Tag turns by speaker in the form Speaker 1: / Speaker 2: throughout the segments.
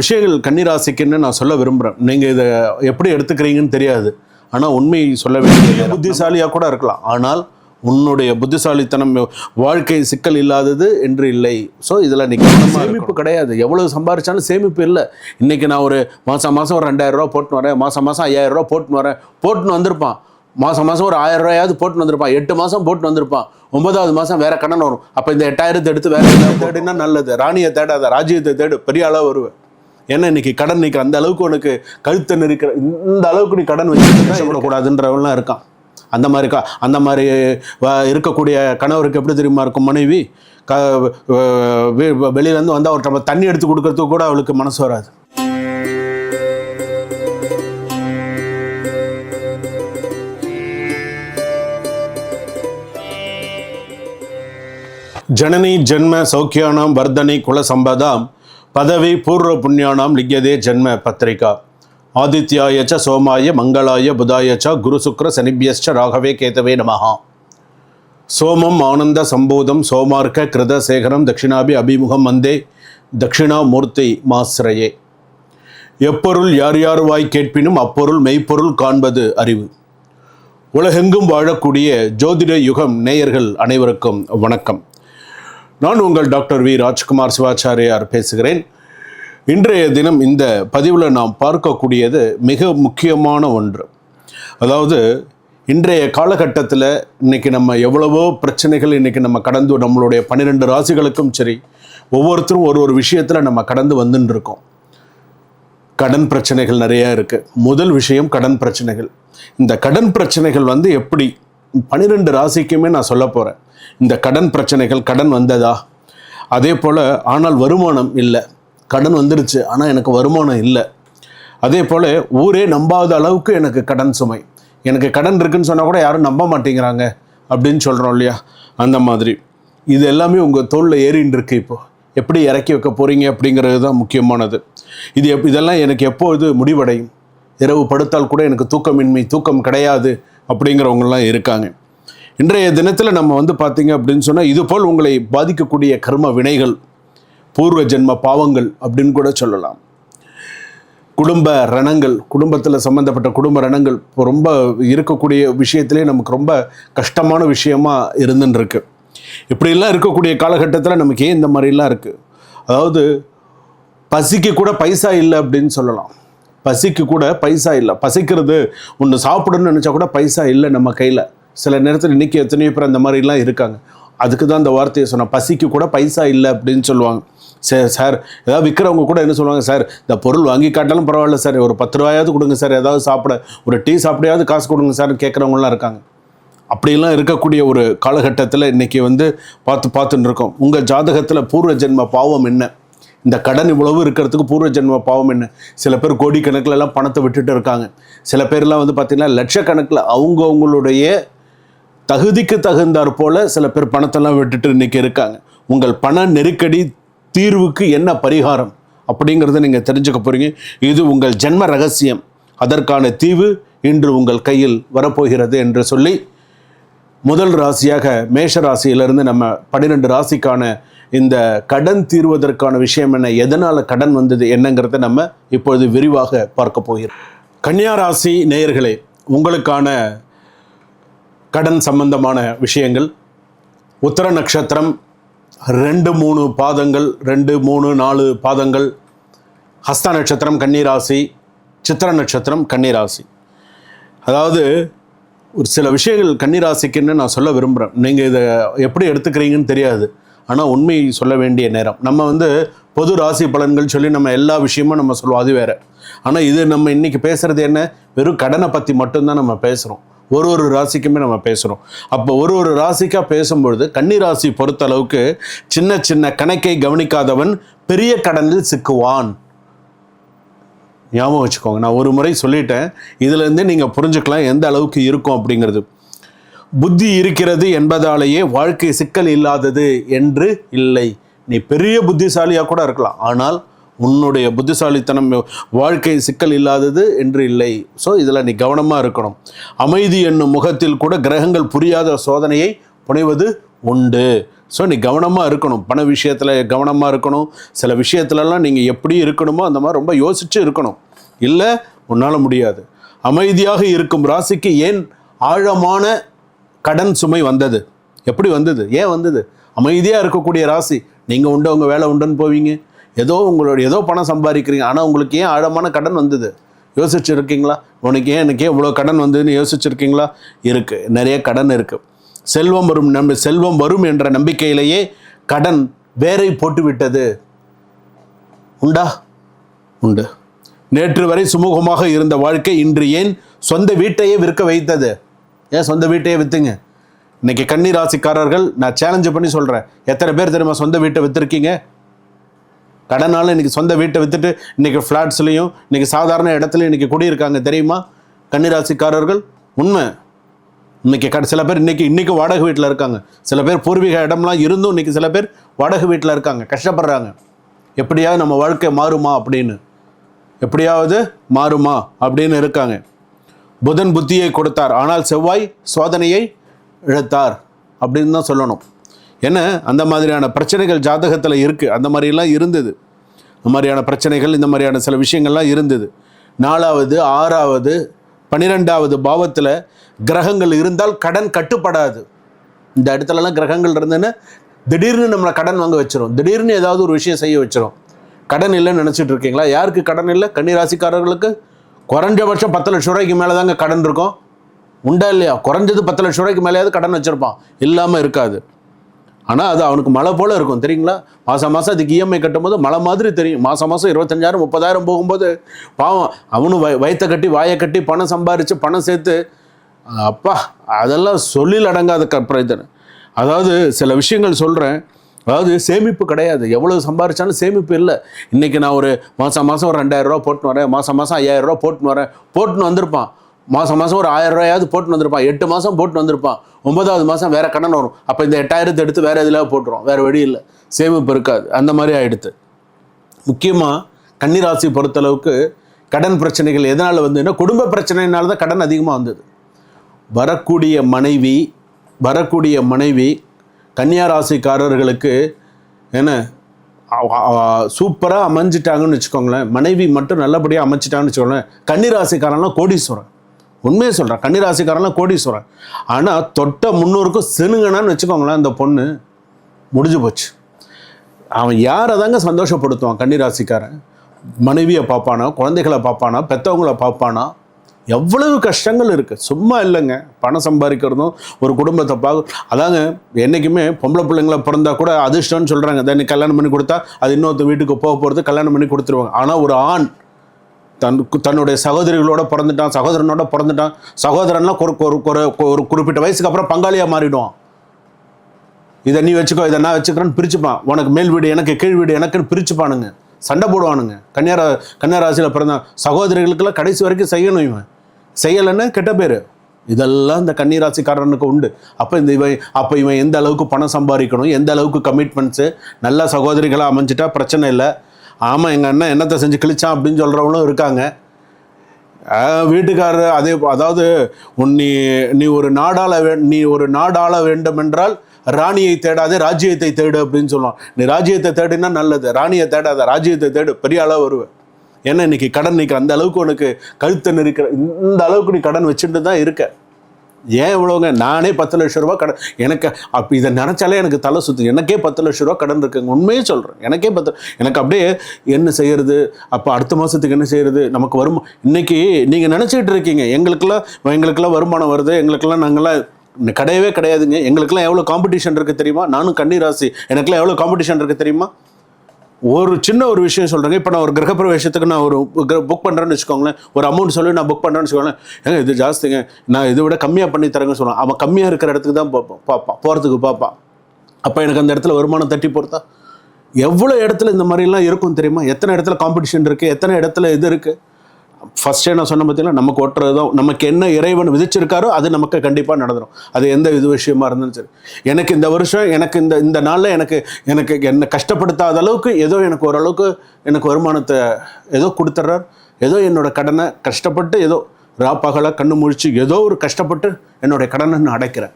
Speaker 1: விஷயங்கள் கன்னிராசிக்குன்னு நான் சொல்ல விரும்புகிறேன் நீங்கள் இதை எப்படி எடுத்துக்கிறீங்கன்னு தெரியாது. ஆனால் உண்மை சொல்ல வேண்டிய புத்திசாலியாக கூட இருக்கலாம். ஆனால் உன்னுடைய புத்திசாலித்தனம் வாழ்க்கை சிக்கல் இல்லாதது என்று இல்லை. ஸோ இதில் நீ சேமிப்பு கிடையாது. எவ்வளவு சம்பாரிச்சாலும் சேமிப்பு இல்லை. இன்னைக்கு நான் ஒரு மாதம் மாதம் ஒரு ரெண்டாயிரம் ரூபா போட்டுன்னு வரேன். மாதம் மாதம் ஐயாயிரம் ரூபா போட்டுன்னு வரேன். போட்டுன்னு வந்திருப்பான். மாதம் மாதம் ஒரு ஆயிரம் ரூபாயாவது போட்டுன்னு வந்திருப்பான். எட்டு மாதம் போட்டுன்னு வந்திருப்பான். ஒன்பதாவது மாதம் வேற கடன் வரும். அப்போ இந்த எட்டாயிரத்தை எடுத்து வேற தேடினா நல்லது. ராணியை தேடாத ராஜ்யத்தை தேடு. பெரிய அளவு வருவேன். ஏன்னா இன்னைக்கு கடன் இன்னைக்கு அந்த அளவுக்கு உனக்கு கழுத்தை நெருக்கிற இந்த அளவுக்கு நீ கடன் வச்சு கஷ்டப்படக்கூடாதுன்றவன்லாம் இருக்கான். அந்த மாதிரி கா அந்த மாதிரி இருக்கக்கூடிய கணவருக்கு எப்படி தெரியுமா இருக்கும் மனைவி? க வெளியிலேருந்து வந்து அவர் நம்ம தண்ணி எடுத்து கொடுக்கறதுக்கு கூட அவளுக்கு மனசு வராது. ஜனனி ஜென்ம சௌக்கியானாம் வர்தனி குல சம்பதாம் பதவி பூர்வ புண்ணியானாம் லிக்யதே ஜென்ம பத்திரிகா. ஆதித்யாய ச சோமாய மங்களாய புதாய ச குரு சுக்ர சனிபியஸ்ச ராகவே கேதவே நமஹா. சோமம் ஆனந்த சம்போதம் சோமார்க்க கிருத சேகரம் தட்சிணாபி அபிமுகம் வந்தே தட்சிணாமூர்த்தி மாஸ்ரயே எப்பொருள் யார் யார் வாய் கேட்பினும் அப்பொருள் மெய்ப்பொருள் காண்பது அறிவு. உலகெங்கும் வாழக்கூடிய ஜோதிட யுகம் நேயர்கள் அனைவருக்கும் வணக்கம். நான் உங்கள் டாக்டர் வி ராஜ்குமார் சிவாச்சாரியார் பேசுகிறேன். இன்றைய தினம் இந்த பதிவில் நாம் பார்க்கக்கூடியது மிக முக்கியமான ஒன்று. அதாவது இன்றைய காலகட்டத்தில் இன்னைக்கு நம்ம எவ்வளவோ பிரச்சனைகள் இன்றைக்கி நம்ம கடந்து நம்மளுடைய பன்னிரெண்டு ராசிகளுக்கும் சரி ஒவ்வொருத்தரும் ஒரு ஒரு விஷயத்தில் நம்ம கடந்து வந்துன்னு இருக்கோம் கடன் பிரச்சனைகள் நிறையா இருக்குது முதல் விஷயம் கடன் பிரச்சனைகள். இந்த கடன் பிரச்சனைகள் வந்து எப்படி பன்னிரெண்டு ராசிக்குமே நான் சொல்ல போகிறேன் இந்த கடன் பிரச்சனைகள் கடன் வந்ததா? அதே போல் ஆனால் வருமானம் இல்லை. கடன் வந்துருச்சு ஆனால் எனக்கு வருமானம் இல்லை. அதே போல் ஊரே நம்பாத அளவுக்கு எனக்கு கடன் சுமை. எனக்கு கடன் இருக்குன்னு சொன்னால் கூட யாரும் நம்ப மாட்டேங்கிறாங்க அப்படின்னு சொல்கிறோம் இல்லையா? அந்த மாதிரி. இது எல்லாமே உங்கள் தோளில் ஏறின்னு இருக்கு இப்போது எப்படி இறக்கி வைக்க போகிறீங்க அப்படிங்கிறது தான் முக்கியமானது. இது எப் இதெல்லாம் எனக்கு எப்போது முடிவடையும்? இரவு படுத்தால் கூட எனக்கு தூக்கமின்மை தூக்கம் கிடையாது அப்படிங்கிறவங்கலாம் இருக்காங்க. இன்றைய தினத்தில் நம்ம வந்து பார்த்தீங்க அப்படின்னு சொன்னால் இதுபோல் உங்களை பாதிக்கக்கூடிய கர்ம வினைகள் பூர்வ ஜென்ம பாவங்கள் அப்படின்னு கூட சொல்லலாம். குடும்ப ரணங்கள் குடும்பத்தில் சம்மந்தப்பட்ட குடும்ப ரணங்கள் இப்போ ரொம்ப இருக்கக்கூடிய விஷயத்திலே நமக்கு ரொம்ப கஷ்டமான விஷயமா இருந்துன்னு இப்படிலாம் இருக்கக்கூடிய காலகட்டத்தில் நமக்கு ஏன் இந்த மாதிரிலாம் இருக்குது அதாவது பசிக்கு கூட பைசா இல்லை அப்படின்னு சொல்லலாம். பசிக்கு கூட பைசா இல்லை. பசிக்கிறது ஒன்று சாப்பிடணும்னு நினச்சா கூட பைசா இல்லை நம்ம கையில். சில நேரத்தில் இன்றைக்கி எத்தனையோ பேர் அந்த மாதிரிலாம் இருக்காங்க. அதுக்கு தான் அந்த வார்த்தையை சொன்னேன் பசிக்கு கூட பைசா இல்லை அப்படின்னு சொல்லுவாங்க. சார் சார் ஏதாவது விற்கிறவங்க கூட என்ன சொல்லுவாங்க சார் இந்த பொருள் வாங்கி காட்டாலும் பரவாயில்ல சார். ஒரு பத்து ரூபாயாவது கொடுங்க சார். ஏதாவது சாப்பிட ஒரு டீ சாப்பிடையாவது காசு கொடுங்க சார் கேட்குறவங்களாம் இருக்காங்க. அப்படிலாம் இருக்கக்கூடிய ஒரு காலகட்டத்தில் இன்னைக்கு வந்து பார்த்து பார்த்துன்னு இருக்கோம். உங்கள் ஜாதகத்தில் பூர்வ ஜென்ம பாவம் என்ன? இந்த கடன் இவ்வளவு இருக்கிறதுக்கு பூர்வ ஜென்ம பாவம் என்ன? சில பேர் கோடிக்கணக்கில் எல்லாம் பணத்தை விட்டுட்டு இருக்காங்க. சில பேர்லாம் வந்து பார்த்திங்கன்னா லட்சக்கணக்கில் அவங்கவுங்களுடைய தகுதிக்கு தகுந்தாற் போல சில பேர் பணத்தெல்லாம் விட்டுட்டு இன்றைக்கி இருக்காங்க. உங்கள் பண நெருக்கடி தீர்வுக்கு என்ன பரிகாரம்? அப்படிங்கிறத நீங்கள் தெரிஞ்சுக்க போகிறீங்க இது உங்கள் ஜென்ம ரகசியம். அதற்கான தீவு இன்று உங்கள் கையில் வரப்போகிறது என்று சொல்லி முதல் ராசியாக மேஷ ராசியிலிருந்து நம்ம பன்னிரெண்டு ராசிக்கான இந்த கடன் தீர்வதற்கான விஷயம் என்ன? எதனால் கடன் வந்தது என்னங்கிறத நம்ம இப்பொழுது விரிவாக பார்க்க போகிறோம். கன்னியா ராசி நேயர்களே உங்களுக்கான கடன் சம்பந்தமான விஷயங்கள் உத்தர நட்சத்திரம் ரெண்டு மூணு பாதங்கள் ரெண்டு மூணு நாலு பாதங்கள் ஹஸ்த நட்சத்திரம் கன்னிராசி சித்திர நட்சத்திரம் கன்னிராசி அதாவது ஒரு சில விஷயங்கள் கன்னிராசிக்குன்னு நான் சொல்ல விரும்புகிறேன் நீங்கள் இதை எப்படி எடுத்துக்கிறீங்கன்னு தெரியாது. ஆனால் உண்மை சொல்ல வேண்டிய நேரம். நம்ம வந்து பொது ராசி பலன்கள் சொல்லி நம்ம எல்லா விஷயமும் நம்ம சொல்லுவோம் அது வேறு. ஆனால் இது நம்ம இன்னைக்கு பேசுகிறது என்ன? வெறும் கடனை பற்றி மட்டும்தான் நம்ம பேசுகிறோம் ஒரு ஒரு ராசிக்குமே நம்ம பேசுகிறோம் அப்போ ஒரு ஒரு ராசிக்காக பேசும்பொழுது கன்னி ராசி பொறுத்த அளவுக்கு சின்ன சின்ன கணக்கை கவனிக்காதவன் பெரிய கடனில் சிக்குவான். ஞாபகம் வச்சுக்கோங்க. நான் ஒரு முறை சொல்லிட்டேன். இதுலேருந்தே நீங்கள் புரிஞ்சுக்கலாம் எந்த அளவுக்கு இருக்கும் அப்படிங்கிறது. புத்தி இருக்கிறது என்பதாலேயே வாழ்க்கை சிக்கல் இல்லாதது என்று இல்லை. நீ பெரிய புத்திசாலியாக கூட இருக்கலாம். ஆனால் உன்னுடைய புத்திசாலித்தனம் வாழ்க்கை சிக்கல் இல்லாதது என்று இல்லை. ஸோ இதில் நீ கவனமாக இருக்கணும். அமைதி என்னும் முகத்தில் கூட கிரகங்கள் புரியாத சோதனையை புனைவது உண்டு. ஸோ நீ கவனமாக இருக்கணும். பண விஷயத்தில் கவனமாக இருக்கணும். சில விஷயத்துலலாம் நீங்கள் எப்படி இருக்கணுமோ அந்த மாதிரி ரொம்ப யோசிச்சு இருக்கணும். இல்லை உன்னால் முடியாது. அமைதியாக இருக்கும் ராசிக்கு ஏன் ஆழமான கடன் சுமை வந்தது. எப்படி வந்தது? ஏன் வந்தது? அமைதியாக இருக்கக்கூடிய ராசி நீங்கள் உண்டு உங்கள் வேலை உண்டுன்னு போவீங்க. ஏதோ உங்களோட ஏதோ பணம் சம்பாதிக்கிறீங்க. ஆனால் உங்களுக்கு ஏன் ஆழமான கடன் வந்தது? யோசிச்சுருக்கீங்களா? உனக்கு ஏன் எனக்கு ஏன் இவ்வளோ கடன் வந்ததுன்னு யோசிச்சிருக்கீங்களா? இருக்குது நிறைய கடன் இருக்குது செல்வம் வரும் நம்ப செல்வம் வரும் என்ற நம்பிக்கையிலேயே கடன் வேரை போட்டு விட்டது உண்டா? உண்டு. நேற்று வரை சுமூகமாக இருந்த வாழ்க்கை இன்று ஏன் சொந்த வீட்டையே விற்க வைத்தது? ஏன் சொந்த வீட்டையே விற்றுங்க இன்னைக்கு கன்னி ராசிக்காரர்கள் நான் சேலஞ்சு பண்ணி சொல்கிறேன் எத்தனை பேர் தெரியுமா சொந்த வீட்டை விற்றுருக்கீங்க கடனால இன்றைக்கி சொந்த வீட்டை விற்றுட்டு இன்றைக்கி ஃப்ளாட்ஸ்லையும் இன்னைக்கு சாதாரண இடத்துலையும் இன்னைக்கு குடியிருக்காங்க தெரியுமா? கன்னிராசிக்காரர்கள் உண்மை. இன்னைக்கு கட சில பேர் இன்னைக்கு இன்றைக்கும் வாடகை வீட்டில் இருக்காங்க. சில பேர் பூர்வீக இடம்லாம் இருந்தும் இன்னைக்கு சில பேர் வாடகை வீட்டில் இருக்காங்க. கஷ்டப்படுறாங்க. எப்படியாவது நம்ம வாழ்க்கை மாறுமா அப்படின்னு? எப்படியாவது மாறுமா அப்படின்னு இருக்காங்க. புதன் புத்தியை கொடுத்தார். ஆனால் செவ்வாய் சோதனையை இழுத்தார். அப்படின்னு தான் சொல்லணும். ஏன்னா அந்த மாதிரியான பிரச்சனைகள் ஜாதகத்தில் இருக்குது அந்த மாதிரிலாம் இருந்தது. இந்த மாதிரியான பிரச்சனைகள் இந்த மாதிரியான சில விஷயங்கள்லாம் இருந்தது. நாலாவது ஆறாவது பன்னிரெண்டாவது பாவத்தில் கிரகங்கள் இருந்தால் கடன் கட்டுப்படாது. இந்த இடத்துலலாம் கிரகங்கள் இருந்ததுன்னா திடீர்னு நம்மளை கடன் வாங்க வச்சிரும். திடீர்னு ஏதாவது ஒரு விஷயம் செய்ய வச்சிரும். கடன் இல்லைன்னு நினச்சிட்டு இருக்கீங்களா? யாருக்கு கடன் இல்லை? கன்னிராசிக்காரர்களுக்கு குறைஞ்சபட்சம் பத்து லட்ச ரூபாய்க்கு மேலே தாங்க கடன் இருக்கும். உண்டா இல்லையா? குறைஞ்சது பத்து லட்ச ரூபாய்க்கு மேலேயாவது கடன் வச்சுருப்பான். இல்லாமல் இருக்காது. ஆனால் அது அவனுக்கு மழை போல் இருக்கும் தெரியுங்களா? மாதம் மாதம் அதுக்கு இஎம்ஐ கட்டும்போது மழை மாதிரி தெரியும். மாதம் மாதம் இருபத்தஞ்சாயிரம் முப்பதாயிரம் போகும்போது பாவம் அவனும் வய வயத்தை கட்டி வாயை கட்டி பணம் சம்பாரித்து பணம் சேர்த்து அப்பா அதெல்லாம் சொல்லில் அடங்காத கற்பனை அதாவது சில விஷயங்கள் சொல்கிறேன் அதாவது சேமிப்பு கிடையாது. எவ்வளோ சம்பாரிச்சாலும் சேமிப்பு இல்லை. இன்றைக்கி நான் ஒரு மாதம் மாதம் ஒரு ரெண்டாயிரரூவா போட்டுன்னு வரேன். மாதம் மாதம் ஐயாயிரம் ரூபா போட்டுன்னு வரேன். போட்டுன்னு வந்திருப்பான். மாதம் மாதம் ஒரு ஆயிரம் ரூபாயாவது போட்டுன்னு வந்திருப்பான். எட்டு மாதம் போட்டுன்னு வந்திருப்பான். ஒன்பதாவது மாதம் வேறு கடன் வரும். அப்போ இந்த எட்டாயிரத்தை எடுத்து வேறு எதுலையாவது போட்டுரும். வேறு வழி இல்லை. சேமிப்பு இருக்காது. அந்த மாதிரி ஆகிடுது முக்கியமாக கன்னிராசி பொறுத்தளவுக்கு கடன் பிரச்சனைகள் எதனால் வந்துன்னா குடும்ப பிரச்சனைனால தான் கடன் அதிகமாக வந்தது. வரக்கூடிய மனைவி வரக்கூடிய மனைவி கன்னியா ராசிக்காரர்களுக்கு என்ன சூப்பராக அமைஞ்சிட்டாங்கன்னு வச்சுக்கோங்களேன். மனைவி மட்டும் நல்லபடியாக அமைச்சிட்டாங்கன்னு வச்சுக்கோங்களேன். கன்னிராசிக்காரன்லாம் கோடீஸ்வரன். உண்மையை சொல்கிறேன் கன்னிராசிக்காரன்லாம் கோடீஸ்வரன். ஆனால் தொட்ட முன்னூறுக்கும் சினுங்கனான்னு வச்சுக்கோங்களேன் அந்த பொண்ணு. முடிஞ்சு போச்சு. அவன் யாரை தாங்க சந்தோஷப்படுத்துவான் கன்னிராசிக்காரன்? மனைவியை பார்ப்பானா? குழந்தைகளை பார்ப்பானா? பெற்றவங்கள பார்ப்பானா? எவ்வளவு கஷ்டங்கள் இருக்குது சும்மா இல்லைங்க. பணம் சம்பாதிக்கிறதும் ஒரு குடும்பத்தை பார்க்க அதாங்க என்றைக்குமே பொம்பளை பிள்ளைங்கள பிறந்தா கூட அதிர்ஷ்டம்னு சொல்கிறாங்க தான் கல்யாணம் பண்ணி கொடுத்தா அது இன்னொருத்த வீட்டுக்கு போக போகிறது கல்யாணம் பண்ணி கொடுத்துருவாங்க. ஆனால் ஒரு ஆண் தன் தன்னுடைய சகோதரிகளோட பிறந்துட்டான் சகோதரனோட பிறந்துட்டான் சகோதரன்லாம் ஒரு ஒரு ஒரு குறிப்பிட்ட வயசுக்கு அப்புறம் பங்காளியாக மாறிடுவான். இதை நீ வச்சுக்கோ இதை நான் வச்சுக்கிறேன்னு பிரிச்சுப்பான். உனக்கு மேல் வீடு எனக்கு கீழ் வீடு எனக்குன்னு பிரிச்சுப்பானுங்க. சண்டை போடுவானுங்க. கன்னியாரா கன்னியாராசியில் பிறந்தான். சகோதரிகளுக்கெல்லாம் கடைசி வரைக்கும் செய்யணும் இவன். செய்யலைன்னு கெட்ட பேர். இதெல்லாம் இந்த கன்னிராசிக்காரனுக்கு உண்டு. அப்போ இந்த இவன் அப்போ இவன் எந்த அளவுக்கு பணம் சம்பாதிக்கணும் எந்த அளவுக்கு கமிட்மெண்ட்ஸு நல்ல சகோதரிகளாக அமைஞ்சிட்டா பிரச்சனை இல்லை. ஆமாம் எங்கள் அண்ணன் என்னத்தை செஞ்சு கிழிச்சான் அப்படின்னு சொல்கிறவங்களும் இருக்காங்க. வீட்டுக்காரர் அதே அதாவது உன் நீ நீ ஒரு நாடாள வே நீ ஒரு நாடாள வேண்டும் என்றால் ராணியை தேடாதே ராஜ்யத்தை தேடு அப்படின்னு சொல்லுவான். நீ ராஜ்யத்தை தேடினா நல்லது ராணியை தேடாத ராஜ்யத்தை தேடு பெரிய அளவு வருவேன். ஏன்னா இன்னைக்கு கடன் நிற்கிற அந்த அளவுக்கு உனக்கு கழுத்தை நெருக்கிற இந்த அளவுக்கு நீ கடன் வச்சுட்டு தான் இருக்க. ஏன் இவ்வளோங்க நானே பத்து லட்ச ரூபா கடன் எனக்கு அப்போ இதை நினச்சாலே எனக்கு தலை சுற்று எனக்கே பத்து லட்ச ரூபா கடன் இருக்குங்க. உண்மையே சொல்கிறேன் எனக்கே பத்து எனக்கு அப்படியே என்ன செய்கிறது அப்போ அடுத்த மாதத்துக்கு என்ன செய்கிறது நமக்கு வரும் இன்னைக்கு நீங்கள் நினச்சிக்கிட்டு இருக்கீங்க. எங்களுக்கெல்லாம் எங்களுக்கெல்லாம் வருமானம் வருது. எங்களுக்கெல்லாம் நாங்கள்லாம் கிடையவே கிடையாதுங்க. எங்களுக்கெல்லாம் எவ்வளோ காம்படிஷன் இருக்குது தெரியுமா? நானும் கன்னிராசி எனக்கெல்லாம் எவ்வளோ காம்படிஷன் இருக்குது தெரியுமா? ஒரு சின்ன ஒரு விஷயம் சொல்கிறேங்க இப்போ நான் ஒரு கிரகப்பிரவேசத்துக்கு நான் ஒரு புக் பண்ணுறேன்னு வச்சுக்கோங்களேன். ஒரு அமௌண்ட் சொல்லி நான் புக் பண்ணுறேன்னு வச்சுக்கோங்களேன். ஏங்க இது ஜாஸ்திங்க. நான் இதை விட கம்மியாக பண்ணி தரேங்கன்னு சொல்லுவான் அவன் கம்மியாக இருக்கிற இடத்துக்கு தான் பார்ப்பான் பார்ப்பான் போகிறதுக்கு பார்ப்பான் அப்போ எனக்கு அந்த இடத்துல வருமானம் தட்டி போகிறதா எவ்வளோ இடத்துல இந்த மாதிரிலாம் இருக்கும் தெரியுமா? எத்தனை இடத்துல காம்படிஷன் இருக்குது எத்தனை இடத்துல இது இருக்குது ஃபஸ்ட்டே நான் சொன்ன பார்த்தீங்கன்னா நமக்கு ஓட்டுறது தான் நமக்கு என்ன இறைவன் விதிச்சிருக்காரோ அது நமக்கு கண்டிப்பாக நடந்துடும் அது எந்த இது விஷயமா இருந்தாலும் சரி. எனக்கு இந்த வருஷம் எனக்கு இந்த இந்த நாளில் எனக்கு எனக்கு என்னை கஷ்டப்படுத்தாத அளவுக்கு ஏதோ எனக்கு ஓரளவுக்கு எனக்கு வருமானத்தை ஏதோ கொடுத்துட்றார் ஏதோ என்னோட கடனை கஷ்டப்பட்டு ஏதோ ராப்பகலாக கண்ணு முழிச்சு ஏதோ ஒரு கஷ்டப்பட்டு என்னுடைய கடனை நான் அடைக்கிறேன்.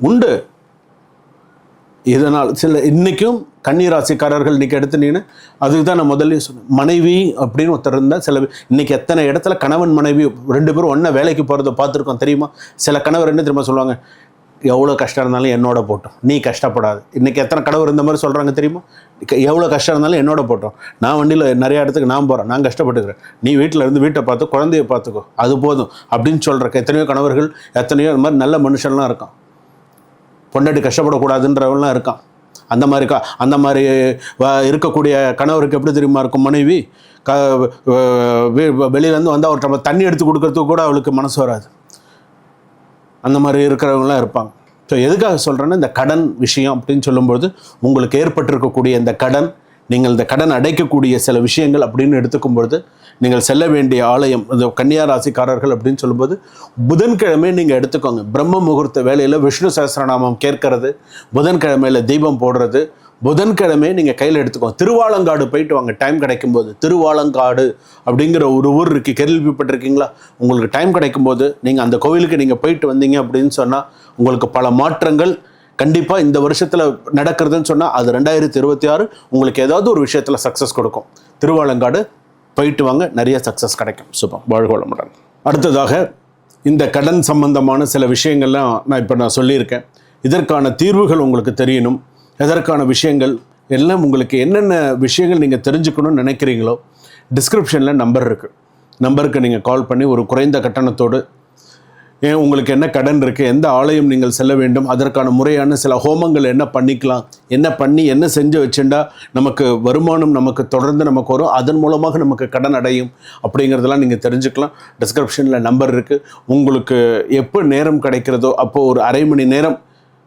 Speaker 1: உண்டு. இதனால் சில இன்றைக்கும் கன்னிராசிக்காரர்கள் இன்றைக்கி எடுத்துனீங்கன்னா அதுக்கு தான் நான் முதல்ல சொன்னேன். மனைவி அப்படின்னு ஒருத்தர் இருந்தால் சில இன்றைக்கி எத்தனை இடத்துல கணவன் மனைவி ரெண்டு பேரும் ஒன்றா வேலைக்கு போகிறத பார்த்துருக்கோம் தெரியுமா? சில கணவர் என்ன தெரியுமா சொல்லுவாங்க? எவ்வளோ கஷ்டம் இருந்தாலும் என்னோட போட்டோம். நீ கஷ்டப்படாது. இன்றைக்கி எத்தனை கணவர் இந்த மாதிரி சொல்கிறாங்க தெரியுமா? எவ்வளோ கஷ்டம் இருந்தாலும் என்னோட போட்டோம். நான் வண்டியில் நிறைய இடத்துக்கு நான் போகிறேன் நான் கஷ்டப்பட்டுக்கிறேன். நீ வீட்டில் இருந்து வீட்டை பார்த்து குழந்தைய பார்த்துக்கோ. அது போதும் அப்படின்னு சொல்கிறக்கு எத்தனையோ கணவர்கள் எத்தனையோ இந்த மாதிரி நல்ல மனுஷன்லாம் இருக்கான். பொண்டாட்டி கஷ்டப்படக்கூடாதுன்றவெல்லாம் இருக்கான். அந்த மாதிரி கா அந்த மாதிரி வ- இருக்கக்கூடிய கணவருக்கு எப்படி தெரியுமா இருக்கும் மனைவி? க வெ- வெளியிலேருந்து வந்து அவர் நம்ம தண்ணி எடுத்து கொடுக்கறதுக்கு கூட அவளுக்கு மனசு வராது. அந்த மாதிரி இருக்கிறவங்களாம் இருப்பாங்க. ஸோ எதுக்காக சொல்கிறேன்னா இந்த கடன் விஷயம் அப்படின்னு சொல்லும்போது உங்களுக்கு ஏற்பட்டிருக்கக்கூடிய இந்த கடன் நீங்கள் இந்த கடன் அடைக்கக்கூடிய சில விஷயங்கள் அப்படின்னு எடுத்துக்கும் பொழுது நீங்கள் செல்ல வேண்டிய ஆலயம் இந்த கன்னியா ராசிக்காரர்கள் அப்படின்னு சொல்லும்போது புதன்கிழமை நீங்கள் எடுத்துக்கோங்க. பிரம்ம முகூர்த்த வேலையில் விஷ்ணு சஹசிரநாமம் கேட்கறது புதன்கிழமையில் தீபம் போடுறது புதன்கிழமை நீங்கள் கையில் எடுத்துக்கோங்க. திருவாலங்காடு போயிட்டு வாங்க டைம் கிடைக்கும்போது. திருவாலங்காடு அப்படிங்கிற ஒரு ஊர் இருக்கு கேள்விப்பட்டிருக்கீங்களா? உங்களுக்கு டைம் கிடைக்கும்போது நீங்கள் அந்த கோவிலுக்கு நீங்கள் போயிட்டு வந்தீங்க அப்படின்னு சொன்னால் உங்களுக்கு பல மாற்றங்கள் கண்டிப்பாக இந்த வருஷத்தில் நடக்கிறதுன்னு சொன்னால் அது ரெண்டாயிரத்தி இருபத்தி ஆறு உங்களுக்கு ஏதாவது ஒரு விஷயத்தில் சக்ஸஸ் கொடுக்கும். திருவாலங்காடு போயிட்டு வாங்க நிறைய சக்ஸஸ் கிடைக்கும். சுபம் வாழ்கோளமுடன். அடுத்ததாக இந்த கடன் சம்பந்தமான சில விஷயங்கள்லாம் நான் இப்போ நான் சொல்லியிருக்கேன். இதற்கான தீர்வுகள் உங்களுக்கு தெரியணும். எதற்கான விஷயங்கள் எல்லாம் உங்களுக்கு என்னென்ன விஷயங்கள் நீங்கள் தெரிஞ்சுக்கணும்னு நினைக்கிறீங்களோ டிஸ்கிரிப்ஷனில் நம்பர் இருக்குது நம்பருக்கு நீங்கள் கால் பண்ணி ஒரு குறைந்த கட்டணத்தோடு உங்களுக்கு என்ன கடன் இருக்குது எந்த ஆலயம் நீங்கள் செல்ல வேண்டும்? அதற்கான முறையான சில ஹோமங்கள் என்ன பண்ணிக்கலாம்? என்ன பண்ணி என்ன செஞ்சு வச்சுண்டா நமக்கு வருமானம் நமக்கு தொடர்ந்து நமக்கு வரும்? அதன் மூலமாக நமக்கு கடன் அடையும். அப்படிங்கிறதெல்லாம் நீங்கள் தெரிஞ்சுக்கலாம். டிஸ்கிரிப்ஷனில் நம்பர் இருக்குது உங்களுக்கு எப்போ நேரம் கிடைக்கிறதோ அப்போது ஒரு அரை மணி நேரம்